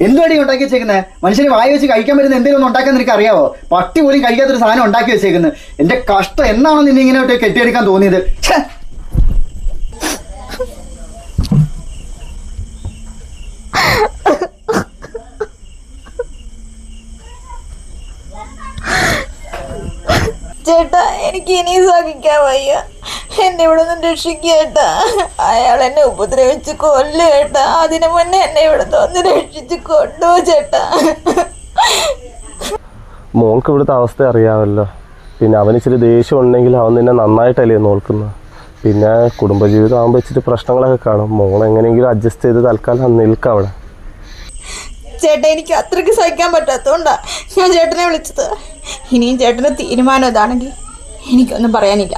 എന്തുവാടി ഉണ്ടാക്കി വെച്ചേക്കുന്നത് മനുഷ്യന് വായി വെച്ച് കഴിക്കാൻ പറ്റുന്ന എന്തെങ്കിലും ഒന്നും ഉണ്ടാക്കാൻ നിനക്ക് അറിയാവോ പട്ടി പോലും കഴിക്കാത്തൊരു സാധനം ഉണ്ടാക്കി വെച്ചേക്കുന്നത് എന്റെ കഷ്ടം എന്നാണോ നിന്നെ ഇങ്ങനെ കെട്ടിയെടുക്കാൻ തോന്നിയത്? ചേട്ടാ എനിക്ക് ഇനി സഹിക്കാൻ വയ്യ. എന്നെ ഇവിടെ നിന്ന് രക്ഷിക്കേട്ടാ അയാൾ എന്നെ ഉപദ്രവിച്ച് കൊല്ലു കേട്ടാ അതിനു മുന്നേ എന്നെ ഇവിടെ നിന്ന് രക്ഷിച്ച് കൊണ്ടു ചേട്ടാ. മോൾക്ക് ഇവിടുത്തെ അവസ്ഥ അറിയാമല്ലോ. പിന്നെ അവന് ഇച്ചിരി ദേഷ്യം ഉണ്ടെങ്കിൽ അവൻ നിന്നെ നന്നായിട്ടല്ലേ നോക്കുന്നത്. പിന്നെ കുടുംബജീവിതം ആകുമ്പോൾ ഇച്ചിരി പ്രശ്നങ്ങളൊക്കെ കാണും. മോൾ എങ്ങനെയെങ്കിലും അഡ്ജസ്റ്റ് ചെയ്ത് തൽക്കാലം നിൽക്കാം അവിടെ. ചേട്ടൻ എനിക്ക് അത്രയ്ക്ക് സഹിക്കാൻ പറ്റാത്തതുകൊണ്ടാ ഞാൻ ചേട്ടനെ വിളിച്ചത്. ഇനിയും ചേട്ടന്റെ തീരുമാനം ഇതാണെങ്കിൽ എനിക്കൊന്നും പറയാനില്ല.